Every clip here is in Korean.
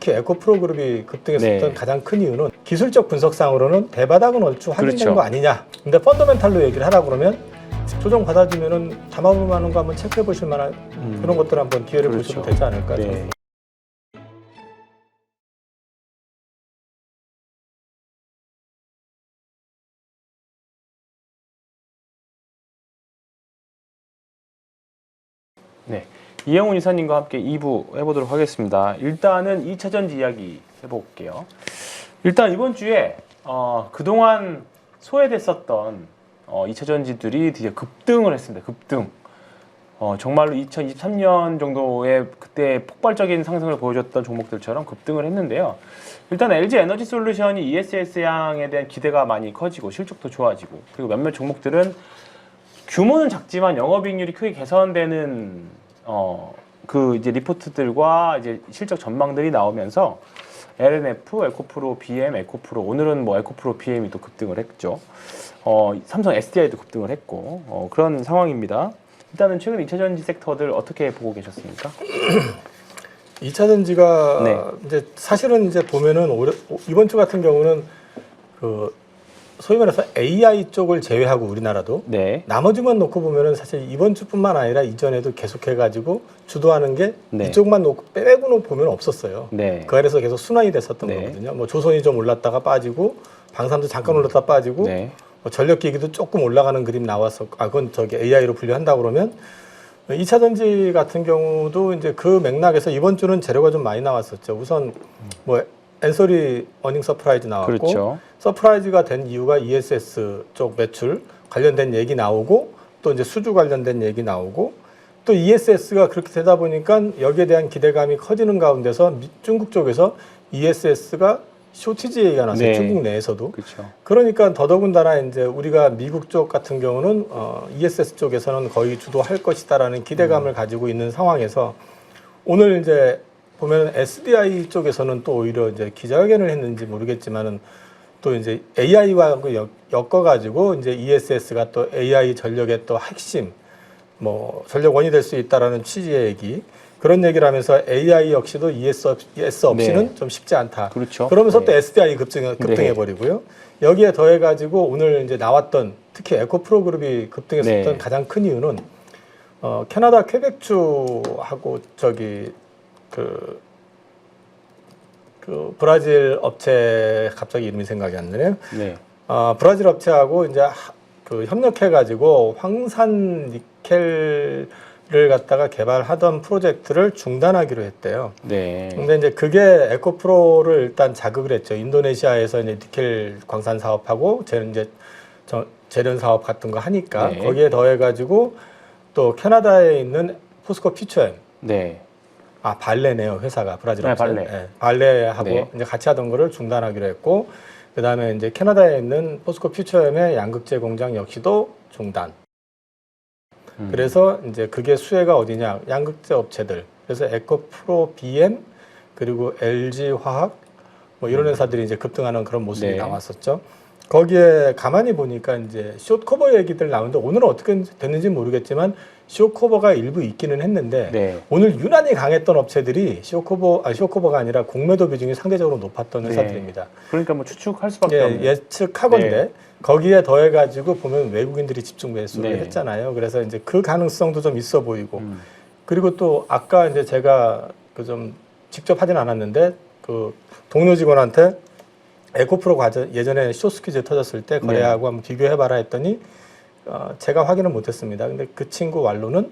특히 에코프로 그룹이 급등했었던 네. 가장 큰 이유는 기술적 분석상으로는 대바닥은 얼추 확인된 그렇죠. 거 아니냐. 근데 펀더멘탈로 얘기를 하라 그러면 조정 받아주면은 담아볼 만한 거 한번 체크해 보실 만한 그런 것들 한번 기회를 그렇죠. 보셔도 되지 않을까. 네. 이영훈 이사님과 함께 2부 해보도록 하겠습니다. 일단은 2차 전지 이야기 해볼게요. 일단 이번 주에 어, 그동안 소외됐었던 어, 2차 전지들이 드디어 급등을 했습니다. 급등. 어, 정말로 2023년 정도에 그때 폭발적인 상승을 보여줬던 종목들처럼 급등을 했는데요. 일단 LG 에너지 솔루션이 ESS 양에 대한 기대가 많이 커지고 실적도 좋아지고 그리고 몇몇 종목들은 규모는 작지만 영업이익률이 크게 개선되는 어 그 이제 리포트들과 이제 실적 전망들이 나오면서 LNF, 에코프로, BM, 에코프로 오늘은 뭐 에코프로, BM이 또 급등을 했죠. 어 삼성 SDI도 급등을 했고 어, 그런 상황입니다. 일단은 최근 2차 전지 섹터들 어떻게 보고 계셨습니까? 2차 전지가 네. 이제 사실은 이제 보면은 올해, 이번 주 같은 경우는 그 소위 말해서 AI 쪽을 제외하고 우리나라도 네. 나머지만 놓고 보면은 사실 이번 주뿐만 아니라 이전에도 계속해 가지고 주도하는 게 네. 이쪽만 놓고 빼고는 보면 없었어요. 네. 그 안에서 계속 순환이 됐었던 네. 거거든요. 뭐 조선이 좀 올랐다가 빠지고 방산도 잠깐 올랐다 빠지고 네. 뭐 전력기기도 조금 올라가는 그림 나왔어. 아, 그건 저기 AI로 분류한다 그러면 2차 전지 같은 경우도 이제 그 맥락에서 이번 주는 재료가 좀 많이 나왔었죠. 우선 뭐 엔소리 어닝 서프라이즈 나왔고 그렇죠. 서프라이즈가 된 이유가 ESS 쪽 매출 관련된 얘기 나오고 또 이제 수주 관련된 얘기 나오고 또 ESS가 그렇게 되다 보니까 여기에 대한 기대감이 커지는 가운데서 미- 중국 쪽에서 ESS가 쇼티지 얘기가 나왔어요. 네. 중국 내에서도. 그렇죠. 그러니까 더더군다나 이제 우리가 미국 쪽 같은 경우는 어, ESS 쪽에서는 거의 주도할 것이다라는 기대감을 가지고 있는 상황에서 오늘 이제 보면 SDI 쪽에서는 또 오히려 이제 기자회견을 했는지 모르겠지만은 또 이제 AI와 엮어 가지고 이제 ESS가 또 AI 전력의 또 핵심 뭐 전력원이 될 수 있다라는 취지의 얘기 그런 얘기를 하면서 AI 역시도 ES, 없, ES 없이는 네. 좀 쉽지 않다. 그렇죠. 그러면서 네. 또 SDI 급등, 급등해 네. 버리고요. 여기에 더해 가지고 오늘 이제 나왔던 특히 에코프로 그룹이 급등했었던 네. 가장 큰 이유는 어, 캐나다 퀘벡주하고 저기 그, 그 브라질 업체 갑자기 이름이 생각이 안 나네요. 네. 어, 브라질 업체하고 이제 하- 그 협력해가지고 황산 니켈을 갖다가 개발하던 프로젝트를 중단하기로 했대요. 네. 근데 이제 그게 에코프로를 일단 자극을 했죠. 인도네시아에서 이제 니켈 광산 사업하고 쟤는 이제 저 재련 사업 같은 거 하니까 네. 거기에 더해가지고 또 캐나다에 있는 포스코 퓨처엠 네. 아 발레네요 회사가 브라질 네, 업체. 발레. 예, 발레하고 네. 이제 같이 하던 거를 중단하기로 했고 그 다음에 이제 캐나다에 있는 포스코 퓨처엠의 양극재 공장 역시도 중단. 음. 그래서 이제 그게 수혜가 어디냐 양극재 업체들 그래서 에코프로 BM 그리고 LG 화학 뭐 이런 회사들이 이제 급등하는 그런 모습이 네. 나왔었죠. 거기에 가만히 보니까 이제 숏커버 얘기들 나오는데 오늘은 어떻게 됐는지 모르겠지만 숏커버가 일부 있기는 했는데 네. 오늘 유난히 강했던 업체들이 쇼커버 아 쇼커버가 아니라 공매도 비중이 상대적으로 높았던 네. 회사들입니다. 그러니까 뭐 추측할 수밖에 예, 없는. 예측하건데 네. 거기에 더해 가지고 보면 외국인들이 집중 매수를 네. 했잖아요. 그래서 이제 그 가능성도 좀 있어 보이고 음. 그리고 또 아까 이제 제가 그 좀 직접 하진 않았는데 그 동료 직원한테 에코프로 과정 예전에 쇼스퀴즈 터졌을 때 거래하고 한번 비교해봐라 했더니 어, 제가 확인을 못했습니다. 근데 그 친구 완로는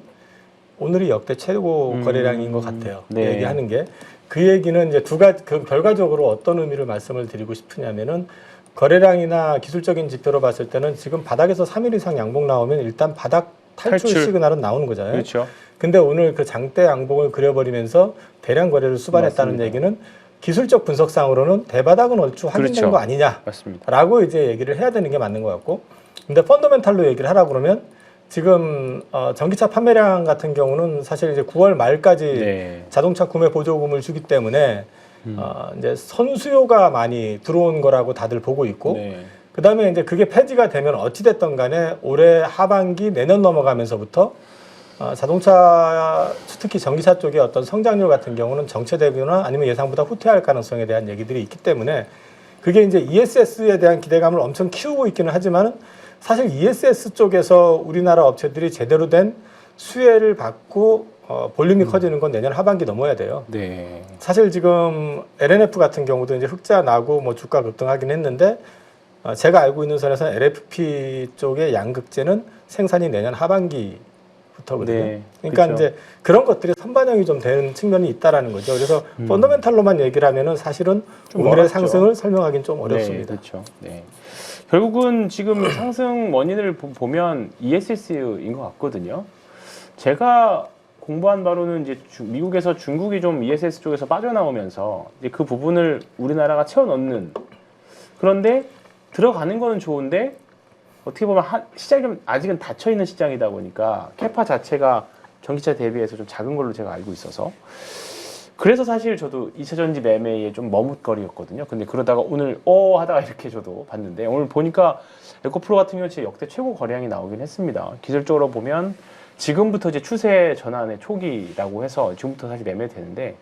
오늘이 역대 최고 음, 거래량인 것 같아요. 네. 얘기하는 게 그 얘기는 이제 두 가지 그 결과적으로 어떤 의미를 말씀을 드리고 싶으냐면은 거래량이나 기술적인 지표로 봤을 때는 지금 바닥에서 3일 이상 양봉 나오면 일단 바닥 탈출, 탈출. 시그널은 나오는 거잖아요. 그렇죠. 근데 오늘 그 장대 양봉을 그려버리면서 대량 거래를 수반했다는 맞습니다. 얘기는 기술적 분석상으로는 대바닥은 얼추 확인된 그렇죠. 거 아니냐. 맞습니다. 라고 이제 얘기를 해야 되는 게 맞는 것 같고 근데 펀더멘탈로 얘기를 하라 그러면 지금 어, 전기차 판매량 같은 경우는 사실 이제 9월 말까지 네. 자동차 구매 보조금을 주기 때문에 음. 어, 이제 선수요가 많이 들어온 거라고 다들 보고 있고 네. 그다음에 이제 그게 폐지가 되면 어찌 됐던 간에 올해 하반기 내년 넘어가면서부터 어, 자동차 특히 전기차 쪽의 어떤 성장률 같은 경우는 정체되거나 아니면 예상보다 후퇴할 가능성에 대한 얘기들이 있기 때문에 그게 이제 ESS에 대한 기대감을 엄청 키우고 있기는 하지만은 사실 ESS 쪽에서 우리나라 업체들이 제대로 된 수혜를 받고 어, 볼륨이 커지는 건 내년 하반기 넘어야 돼요. 네. 사실 지금 LNF 같은 경우도 이제 흑자 나고 뭐 주가 급등하긴 했는데 어, 제가 알고 있는 선에서는 LFP 쪽의 양극재는 생산이 내년 하반기 부터거든요. 네, 그러니까 그쵸. 이제 그런 것들이 선반영이 좀 되는 측면이 있다라는 거죠. 그래서 음. 펀더멘탈로만 얘기를 하면은 사실은 좀 오늘의 어렵죠. 상승을 설명하기는 좀 어렵습니다. 네, 그렇죠. 네. 결국은 지금 상승 원인을 보- 보면 ESS인 것 같거든요. 제가 공부한 바로는 이제 주- 미국에서 중국이 좀 ESS 쪽에서 빠져나오면서 이제 그 부분을 우리나라가 채워 넣는 그런데 들어가는 거는 좋은데 어떻게 보면 한, 시장이 좀 아직은 닫혀 있는 시장이다 보니까 캐파 자체가 전기차 대비해서 좀 작은 걸로 제가 알고 있어서 그래서 사실 저도 2차 전지 매매에 좀 머뭇거리였거든요. 근데 그러다가 오늘 어 하다가 이렇게 저도 봤는데 오늘 보니까 에코프로 같은 경우 제 역대 최고 거래량이 나오긴 했습니다. 기술적으로 보면 지금부터 이제 추세 전환의 초기라고 해서 지금부터 사실 매매되는데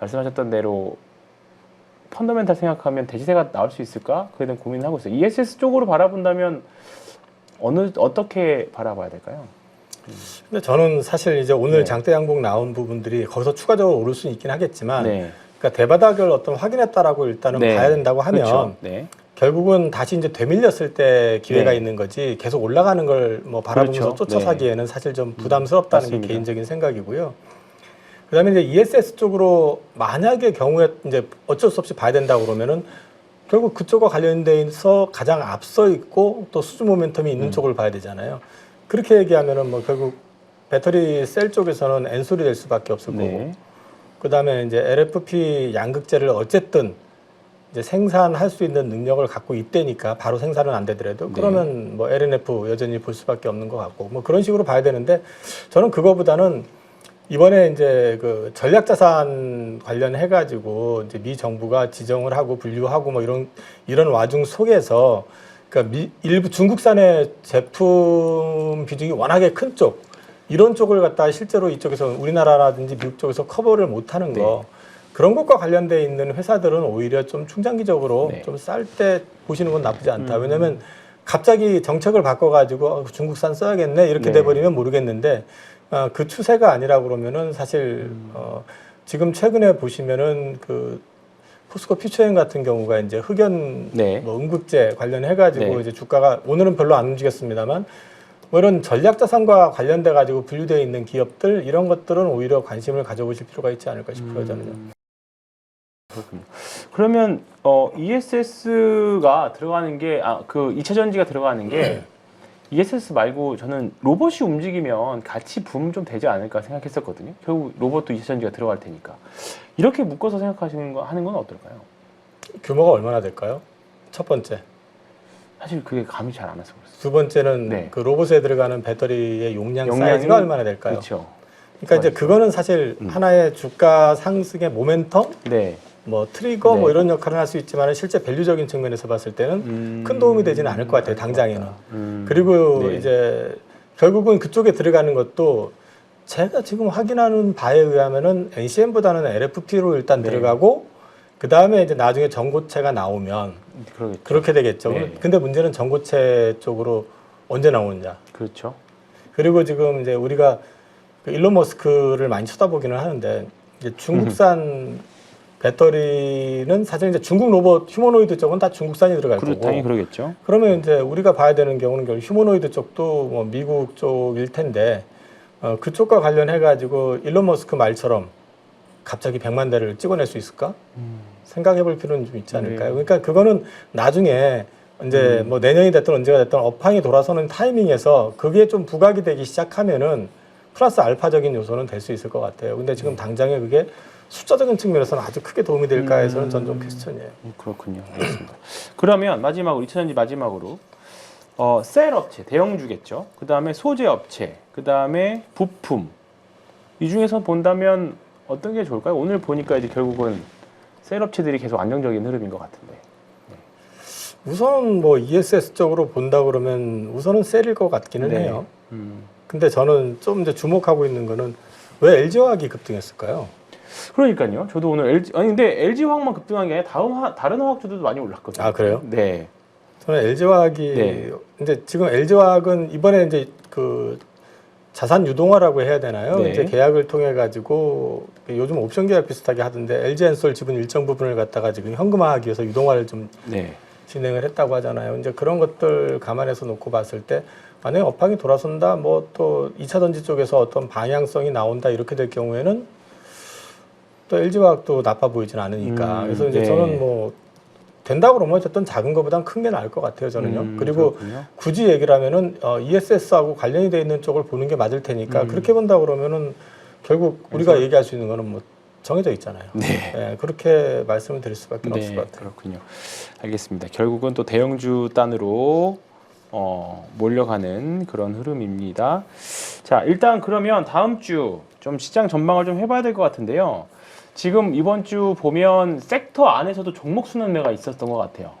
말씀하셨던 대로 펀더멘탈 생각하면 대시세가 나올 수 있을까? 그에 대한 고민을 하고 있어요. ESS 쪽으로 바라본다면 어느 어떻게 바라봐야 될까요? 근데 저는 사실 이제 오늘 네. 장대 양봉 나온 부분들이 거기서 추가적으로 오를 수는 있긴 하겠지만 네. 그러니까 대바닥을 어떤 확인했다라고 일단은 네. 봐야 된다고 하면 그렇죠. 네. 결국은 다시 이제 되밀렸을 때 기회가 네. 있는 거지 계속 올라가는 걸 뭐 바라보면서 그렇죠. 쫓아 네. 사기에는 사실 좀 부담스럽다는 게 맞습니다. 개인적인 생각이고요. 그다음에 이제 ESS 쪽으로 만약의 경우에 이제 어쩔 수 없이 봐야 된다 고 그러면은 결국 그쪽과 관련돼서 가장 앞서 있고 또 수주 모멘텀이 있는 음. 쪽을 봐야 되잖아요. 그렇게 얘기하면은 뭐 결국 배터리 셀 쪽에서는 엔솔이 될 수밖에 없을 거고 네. 그다음에 이제 LFP 양극재를 어쨌든 이제 생산할 수 있는 능력을 갖고 있다니까 바로 생산은 안 되더라도 네. 그러면 뭐 LNF 여전히 볼 수밖에 없는 것 같고 뭐 그런 식으로 봐야 되는데 저는 그거보다는 이번에 이제 그 전략 자산 관련해 가지고 이제 미 정부가 지정을 하고 분류하고 뭐 이런 이런 와중 속에서 그러니까 미, 일부 중국산의 제품 비중이 워낙에 큰 쪽 이런 쪽을 갖다 실제로 이쪽에서 우리나라라든지 미국 쪽에서 커버를 못하는 거 그런 것과 관련돼 있는 회사들은 오히려 좀 중장기적으로 네. 좀쌀 때 보시는 건 나쁘지 않다. 음. 왜냐하면 갑자기 정책을 바꿔가지고 어, 중국산 써야겠네 이렇게 네. 돼버리면 모르겠는데 어, 그 추세가 아니라 그러면은 사실 음. 어, 지금 최근에 보시면은 그 포스코 퓨처엔 같은 경우가 이제 흑연 네. 뭐 응급제 관련해 가지고 네. 이제 주가가 오늘은 별로 안 움직였습니다만 뭐 이런 전략 자산과 관련돼 가지고 분류되어 있는 기업들 이런 것들은 오히려 관심을 가져보실 필요가 있지 않을까 싶어요. 음, 그렇군요. 그러면 어, ESS가 들어가는 게아그 2차 전지가 들어가는 게 ESS 말고 저는 로봇이 움직이면 같이 붐 좀 되지 않을까 생각했었거든요. 결국 로봇도 2차 전지가 들어갈 테니까 이렇게 묶어서 생각하시는 거 하는 건 어떨까요? 규모가 얼마나 될까요? 첫 번째. 사실 그게 감이 잘 안 와서 그랬어요. 두 번째는 네. 그 로봇에 들어가는 배터리의 용량 용량이- 사이즈가 얼마나 될까요? 그렇죠. 그러니까 이제 그거는 사실 음. 하나의 주가 상승의 모멘텀, 네. 뭐 트리거 뭐 네. 이런 역할을 할 수 있지만 실제 밸류적인 측면에서 봤을 때는 음, 큰 도움이 되지는 않을 것 같아요 당장에는. 음, 그리고 네. 이제 결국은 그쪽에 들어가는 것도 제가 지금 확인하는 바에 의하면은 NCM보다는 LFP로 일단 네. 들어가고 그 다음에 이제 나중에 전고체가 나오면 그러겠죠. 그렇게 되겠죠. 네. 근데 문제는 전고체 쪽으로 언제 나오느냐. 그렇죠. 그리고 지금 이제 우리가 그 일론 머스크를 많이 쳐다보기는 하는데 이제 중국산 배터리는 사실 이제 중국 로봇 휴머노이드 쪽은 다 중국산이 들어갈 그렇, 거고 당연히 그러겠죠. 그러면 이제 우리가 봐야 되는 경우는 결국 휴머노이드 쪽도 뭐 미국 쪽일 텐데 어, 그쪽과 관련해 가지고 일론 머스크 말처럼 갑자기 100만 대를 찍어낼 수 있을까? 생각해 볼 필요는 좀 있지 않을까요? 네. 그러니까 그거는 나중에 이제 음. 뭐 내년이 됐든 언제가 됐든 업황이 돌아서는 타이밍에서 그게 좀 부각이 되기 시작하면은 플러스 알파적인 요소는 될 수 있을 것 같아요. 근데 지금 당장에 그게 숫자적인 측면에서는 아주 크게 도움이 될까 해서는 전좀 음. 퀘스천이에요. 음, 그렇군요. 알겠습니다. 그러면 마지막으로 2차전지 마지막으로 어, 셀 업체, 대형주겠죠. 그 다음에 소재 업체, 그 다음에 부품. 이 중에서 본다면 어떤 게 좋을까요? 오늘 보니까 이제 결국은 셀 업체들이 계속 안정적인 흐름인 것 같은데. 우선 뭐 ESS 쪽으로 본다 그러면 우선은 셀일 것 같기는 네. 해요. 음. 근데 저는 좀 이제 주목하고 있는 거는 왜 LG화학이 급등했을까요? 그러니까요. 저도 오늘 LG 아니 근데 LG 화학만 급등한 게 아니라 다음 화, 다른 화학주들도 많이 올랐거든요. 아, 그래요? 네. 저는 LG화학이 네. 이제 지금 LG화학은 이번에 이제 그 자산 유동화라고 해야 되나요? 네. 이제 계약을 통해 가지고 요즘 옵션 계약 비슷하게 하던데 LG엔솔 지분 일정 부분을 갖다가 지금 현금화하기 위해서 유동화를 좀 네. 진행을 했다고 하잖아요. 이제 그런 것들 감안해서 놓고 봤을 때 만약에 업황이 돌아선다, 뭐 또 2차 전지 쪽에서 어떤 방향성이 나온다 이렇게 될 경우에는 또 LG화학도 나빠 보이진 않으니까. 음, 그래서 이제 네. 저는 뭐 된다 그러면 어쨌든 작은 것보단 큰 게 나을 것 같아요. 저는요. 음, 그리고 그렇군요. 굳이 얘기를 하면은 어, ESS하고 관련이 돼 있는 쪽을 보는 게 맞을 테니까 음. 그렇게 본다 그러면은 결국 우리가 그래서- 얘기할 수 있는 거는 뭐 정해져 있잖아요. 네. 예, 그렇게 말씀을 드릴 수밖에 없을 네, 것 같아요. 그렇군요. 알겠습니다. 결국은 또 대형주 단으로 어, 몰려가는 그런 흐름입니다. 자, 일단 그러면 다음 주 좀 시장 전망을 좀 해봐야 될 것 같은데요. 지금 이번 주 보면 섹터 안에서도 종목 순환매가 있었던 것 같아요.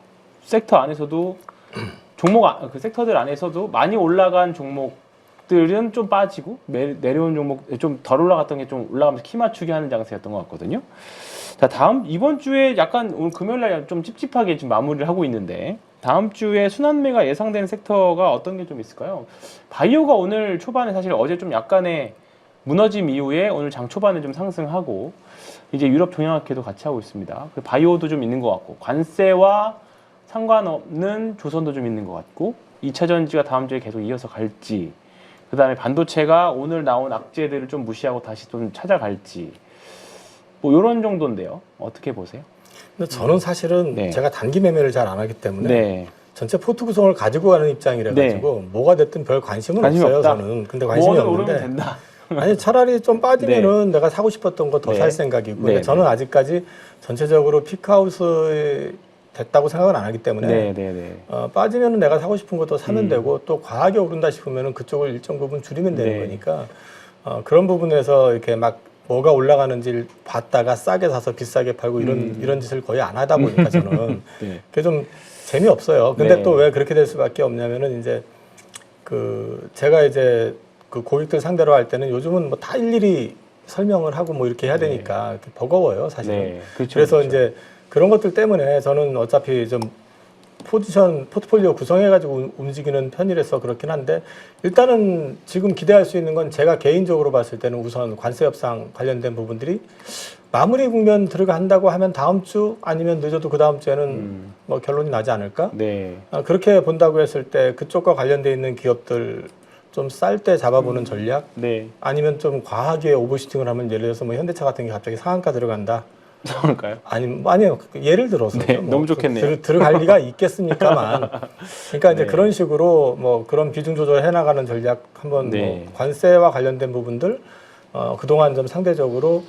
섹터 안에서도 종목 아- 그 섹터들 안에서도 많이 올라간 종목 들은 좀 빠지고 매- 내려온 종목 좀 덜 올라갔던 게 좀 올라가면서 키 맞추기 하는 장세였던 것 같거든요. 자 다음 이번 주에 약간 오늘 금요일날 좀 찝찝하게 지금 마무리를 하고 있는데 다음 주에 순환매가 예상되는 섹터가 어떤 게 좀 있을까요? 바이오가 오늘 초반에 사실 어제 좀 약간의 무너짐 이후에 오늘 장 초반에 좀 상승하고 이제 유럽 종양학회도 같이 하고 있습니다. 그 바이오도 좀 있는 것 같고 관세와 상관없는 조선도 좀 있는 것 같고 2차 전지가 다음 주에 계속 이어서 갈지 그 다음에 반도체가 오늘 나온 악재들을 좀 무시하고 다시 좀 찾아갈지 뭐 이런 정도인데요. 어떻게 보세요? 근데 저는 사실은 네. 제가 단기 매매를 잘 안 하기 때문에 네. 전체 포트 구성을 가지고 가는 입장이라 가지고 뭐가 됐든 별 관심은 관심이 없어요. 없다. 저는. 근데 관심이 뭐는 오르면 없는데 된다. 아니 차라리 좀 빠지면은 내가 사고 싶었던 거더 네. 살 생각이고 네, 저는 아직까지 전체적으로 피크아웃이 됐다고 생각은 안 하기 때문에 네, 네, 네. 어, 빠지면은 내가 사고 싶은 거더 사면 음. 되고 또 과하게 오른다 싶으면은 그쪽을 일정 부분 줄이면 되는 네. 거니까 어, 그런 부분에서 이렇게 막 뭐가 올라가는지를 봤다가 싸게 사서 비싸게 팔고 이런 음. 이런 짓을 거의 안 하다 보니까 저는 네. 그게 좀 재미없어요. 근데 네. 또왜 그렇게 될 수밖에 없냐면은 이제 그 제가 이제 그 고객들 상대로 할 때는 요즘은 뭐 다 일일이 설명을 하고 뭐 이렇게 해야 네. 되니까 이렇게 버거워요, 사실은. 네. 그렇죠. 그래서 그렇죠. 이제 그런 것들 때문에 저는 어차피 좀 포지션 포트폴리오 구성해 가지고 움직이는 편이라서 그렇긴 한데 일단은 지금 기대할 수 있는 건 제가 개인적으로 봤을 때는 우선 관세 협상 관련된 부분들이 마무리 국면 들어간다고 하면 다음 주 아니면 늦어도 그 다음 주에는 음. 뭐 결론이 나지 않을까? 네. 아, 그렇게 본다고 했을 때 그쪽과 관련돼 있는 기업들 좀 쌀 때 잡아보는 음. 전략 네. 아니면 좀 과하게 오버슈팅을 하면 예를 들어서 뭐 현대차 같은 게 갑자기 상한가 들어간다. 그럴까요? 아니 뭐 아니요 예를 들어서 네, 너무 좋겠네요. 들, 들어갈 리가 있겠습니까만 그러니까 이제 네. 그런 식으로 뭐 그런 비중 조절 해 나가는 전략 한번 네. 뭐 관세와 관련된 부분들 어, 그동안 좀 상대적으로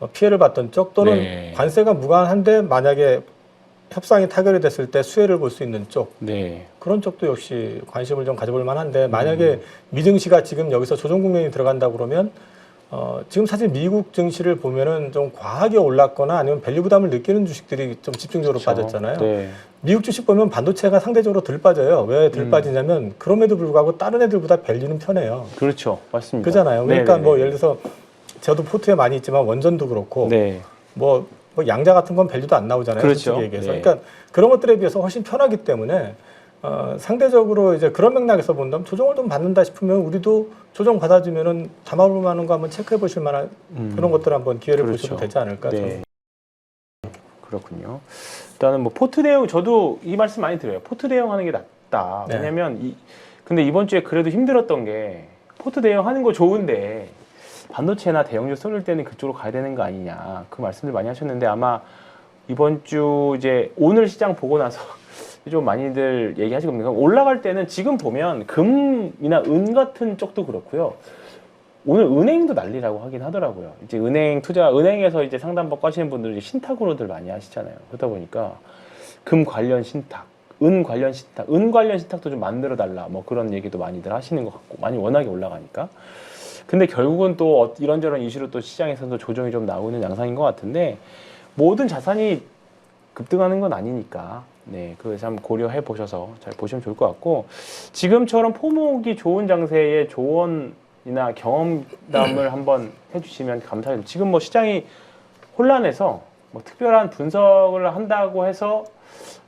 어, 피해를 봤던 쪽 또는 네. 관세가 무관한데 만약에 협상이 타결이 됐을 때 수혜를 볼 수 있는 쪽 네. 그런 쪽도 역시 관심을 좀 가져볼 만한데 만약에 음. 미 증시가 지금 여기서 조정 국면이 들어간다 그러면 어, 지금 사실 미국 증시를 보면은 좀 과하게 올랐거나 아니면 밸류 부담을 느끼는 주식들이 좀 집중적으로 그렇죠. 빠졌잖아요. 네. 미국 주식 보면 반도체가 상대적으로 덜 빠져요. 왜덜 음. 빠지냐면 그럼에도 불구하고 다른 애들보다 밸류는 편해요. 그렇죠. 맞습니다. 그잖아요. 그러니까 네, 네, 뭐 네. 예를 들어서 저도 포트에 많이 있지만 원전도 그렇고 네. 뭐, 뭐 양자 같은 건 밸류도 안 나오잖아요. 그렇죠. 얘기해서. 네. 그러니까 그런 것들에 비해서 훨씬 편하기 때문에 어, 상대적으로 이제 그런 맥락에서 본다면 조정을 좀 받는다 싶으면 우리도 조정 받아주면은 담아볼 만한 거 한번 체크해 보실 만한 음. 그런 것들 한번 기회를 그렇죠. 보셔도 되지 않을까. 저는. 네. 그렇군요. 일단은 뭐 포트 대응 저도 이 말씀 많이 드려요. 포트 대응하는 게 낫다. 네. 왜냐면 이 근데 이번 주에 그래도 힘들었던 게 포트 대응하는 거 좋은데 반도체나 대형주 쏠릴 때는 그쪽으로 가야 되는 거 아니냐 그 말씀들 많이 하셨는데 아마 이번 주 이제 오늘 시장 보고 나서 좀 많이들 얘기하시거든요. 올라갈 때는 지금 보면 금이나 은 같은 쪽도 그렇고요. 오늘 은행도 난리라고 하긴 하더라고요. 이제 은행 투자, 은행에서 이제 상담받고 하시는 분들이 신탁으로들 많이 하시잖아요. 그러다 보니까 금 관련 신탁, 은 관련 신탁, 은 관련 신탁도 좀 만들어 달라. 뭐 그런 얘기도 많이들 하시는 것 같고, 많이 워낙에 올라가니까. 근데 결국은 또 어- 이런저런 이슈로 또 시장에서도 조정이 좀 나오는 양상인 것 같은데 모든 자산이 급등하는 건 아니니까 네, 한번 고려해 보셔서 잘 보시면 좋을 것 같고 지금처럼 포목이 좋은 장세의 조언이나 경험담을 한번 해주시면 감사합니다. 지금 뭐 시장이 혼란해서 뭐 특별한 분석을 한다고 해서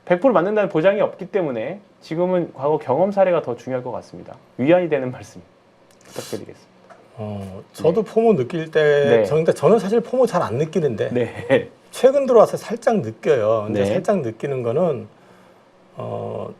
100% 맞는다는 보장이 없기 때문에 지금은 과거 경험 사례가 더 중요할 것 같습니다. 위안이 되는 말씀 부탁드리겠습니다. 어, 저도 포모 느낄 때, 네. 저, 근데 저는 사실 포모 잘 안 느끼는데 네, 최근 들어와서 살짝 느껴요. 근데 네. 살짝 느끼는 거는 어,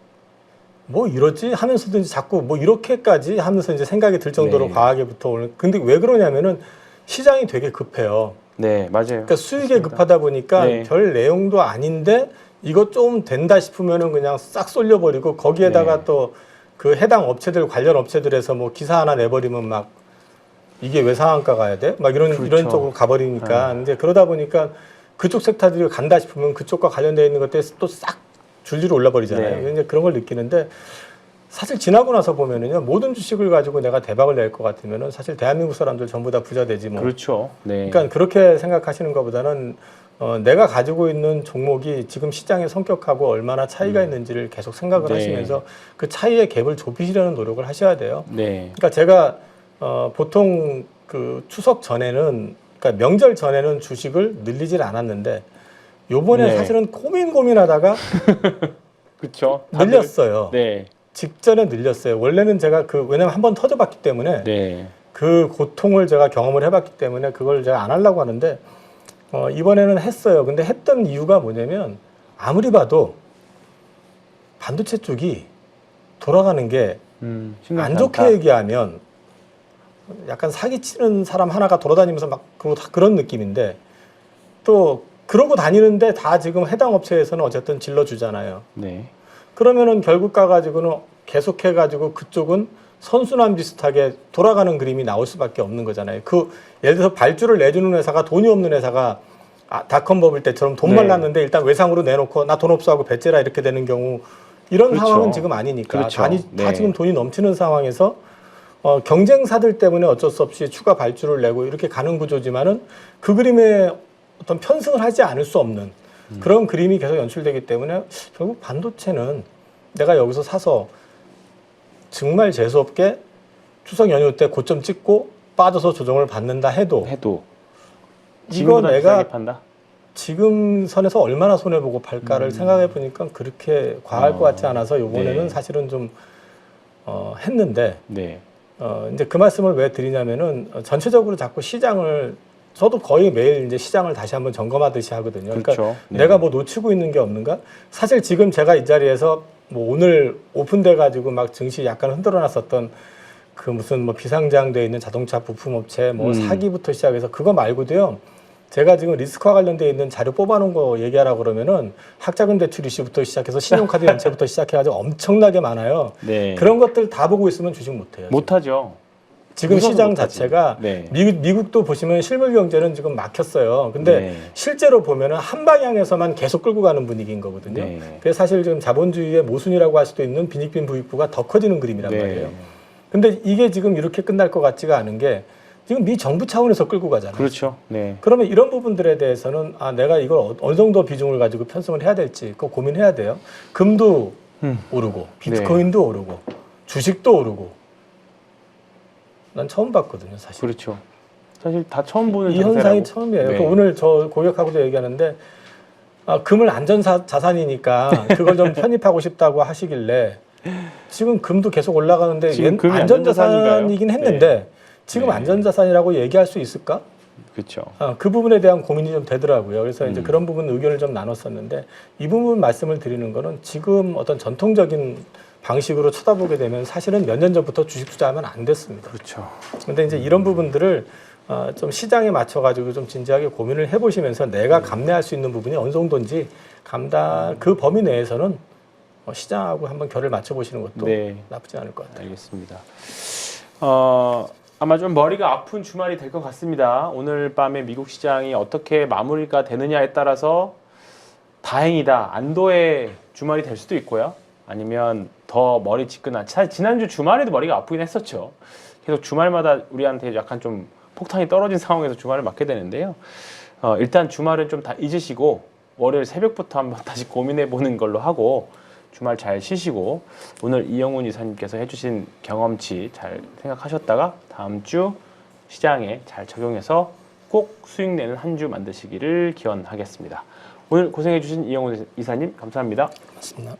뭐 이러지 하면서도 이제 자꾸 뭐 이렇게까지 하면서 이제 생각이 들 정도로 네. 과하게부터 오는. 근데 왜 그러냐면은 시장이 되게 급해요. 네 맞아요. 그러니까 수익에 맞습니다. 급하다 보니까 네. 별 내용도 아닌데 이거 좀 된다 싶으면은 그냥 싹 쏠려버리고 거기에다가 네. 또그 해당 업체들 관련 업체들에서 뭐 기사 하나 내버리면 막 이게 왜 상한가 가야 돼? 막 이런 그렇죠. 네. 이런 쪽으로 가버리니까 이제 그러다 보니까 그쪽 섹터들이 간다 싶으면 그쪽과 관련되어 있는 것들이 또 싹 줄줄이 올라 버리잖아요. 네. 이제 그런 걸 느끼는데 사실 지나고 나서 보면은요 모든 주식을 가지고 내가 대박을 낼 것 같으면은 사실 대한민국 사람들 전부 다 부자 되지 뭐. 그렇죠. 네. 그러니까 그렇게 생각하시는 것보다는 어, 내가 가지고 있는 종목이 지금 시장의 성격하고 얼마나 차이가 있는지를 계속 생각을 네. 하시면서 그 차이의 갭을 좁히시려는 노력을 하셔야 돼요. 네. 그러니까 제가 어, 보통 그 추석 전에는 그러니까 명절 전에는 주식을 늘리질 않았는데 요번에 네. 사실은 고민 고민하다가 그렇죠. 늘렸어요. 네. 직전에 늘렸어요. 원래는 제가 그 왜냐면 한 번 터져봤기 때문에 네. 그 고통을 제가 경험을 해봤기 때문에 그걸 제가 안 하려고 하는데 어, 이번에는 했어요. 근데 했던 이유가 뭐냐면 아무리 봐도 반도체 쪽이 돌아가는 게 음, 안. 좋게 얘기하면 약간 사기치는 사람 하나가 돌아다니면서 막 그러고 다 그런 느낌인데 또 그러고 다니는데 다 지금 해당 업체에서는 어쨌든 질러주잖아요. 네. 그러면은 결국 가가지고는 계속해 가지고 그쪽은 선순환 비슷하게 돌아가는 그림이 나올 수밖에 없는 거잖아요. 그 예를 들어서 발주를 내주는 회사가 돈이 없는 회사가 아, 닷컴 버블 때처럼 돈 네. 말랐는데 일단 외상으로 내놓고 나 돈 없어 하고 배째라 이렇게 되는 경우 이런 그렇죠. 상황은 지금 아니니까 그렇죠. 다, 다 네. 지금 돈이 넘치는 상황에서 어, 경쟁사들 때문에 어쩔 수 없이 추가 발주를 내고 이렇게 가는 구조지만은 그 그림에 어떤 편승을 하지 않을 수 없는 음. 그런 그림이 계속 연출되기 때문에 결국 반도체는 내가 여기서 사서 정말 재수없게 추석 연휴 때 고점 찍고 빠져서 조정을 받는다 해도 해도 이거 내가 판다. 지금 선에서 얼마나 손해 보고 팔까를 생각해 보니까 그렇게 과할 음. 어, 것 같지 않아서 이번에는 네. 사실은 좀 어, 했는데 네. 어, 이제 그 말씀을 왜 드리냐면은 어, 전체적으로 자꾸 시장을 저도 거의 매일 이제 시장을 다시 한번 점검하듯이 하거든요. 그러니까 그렇죠. 네. 내가 뭐 놓치고 있는 게 없는가? 사실 지금 제가 이 자리에서 뭐 오늘 오픈돼 가지고 막 증시 약간 흔들어 놨었던 그 무슨 뭐 비상장돼 있는 자동차 부품업체 뭐 음. 사기부터 시작해서 그거 말고도요. 제가 지금 리스크와 관련돼 있는 자료 뽑아놓은 거 얘기하라 그러면은 학자금 대출 이슈부터 시작해서 신용카드 연체부터 시작해가지고 엄청나게 많아요. 네. 그런 것들 다 보고 있으면 주식 못해요. 못하죠. 지금 시장 못하지. 자체가 네. 미국, 미국 도 보시면 실물 경제는 지금 막혔어요. 근데 네. 실제로 보면은 한 방향에서만 계속 끌고 가는 분위기인 거거든요. 네. 그래서 사실 지금 자본주의의 모순이라고 할 수도 있는 빈익빈 부익부가 더 커지는 그림이란 네. 말이에요. 근데 이게 지금 이렇게 끝날 것 같지가 않은 게 지금 미 정부 차원에서 끌고 가잖아요. 그렇죠. 네. 그러면 이런 부분들에 대해서는 아 내가 이걸 어- 어느 정도 비중을 가지고 편성을 해야 될지 그거 고민해야 돼요. 금도 음. 오르고 비트코인도 오르고 주식도 오르고 난 처음 봤거든요, 사실. 그렇죠. 사실 다 처음 보는 이 현상이 장세라고. 처음이에요. 네. 그 오늘 저 고객하고도 얘기하는데 아, 금을 안전 자산이니까 그걸 좀 편입하고 싶다고 하시길래 지금 금도 계속 올라가는데 지금 얘- 금이 안전 자산이긴 안전자산인가요? 했는데 지금 네. 안전 자산이라고 얘기할 수 있을까? 그렇죠. 아, 그 부분에 대한 고민이 좀 되더라고요. 그래서 이제 음. 그런 부분 의견을 좀 나눴었는데 이 부분 말씀을 드리는 거는 지금 어떤 전통적인 방식으로 쳐다보게 되면 사실은 몇 년 전부터 주식 투자하면 안 됐습니다. 그렇죠. 근데 이제 이런 부분들을 어, 좀 시장에 맞춰가지고 좀 진지하게 고민을 해보시면서 내가 감내할 수 있는 부분이 어느 정도인지 감당 그 범위 내에서는 어, 시장하고 한번 결을 맞춰보시는 것도 네. 나쁘지 않을 것 같아요. 알겠습니다. 어, 아마 좀 머리가 아픈 주말이 될 것 같습니다. 오늘 밤에 미국 시장이 어떻게 마무리가 되느냐에 따라서 다행이다, 안도의 주말이 될 수도 있고요. 아니면 더 머리. 사실 지난주 주말에도 머리가 아프긴 했었죠. 계속 주말마다 우리한테 약간 좀 폭탄이 떨어진 상황에서 주말을 맞게 되는데요. 어, 일단 주말은 좀 다 잊으시고 월요일 새벽부터 한번 다시 고민해 보는 걸로 하고 주말 잘 쉬시고 오늘 이영훈 이사님께서 해주신 경험치 잘 생각하셨다가 다음 주 시장에 잘 적용해서 꼭 수익 내는 한 주 만드시기를 기원하겠습니다. 오늘 고생해 주신 이영훈 이사님 감사합니다. 맞습니다.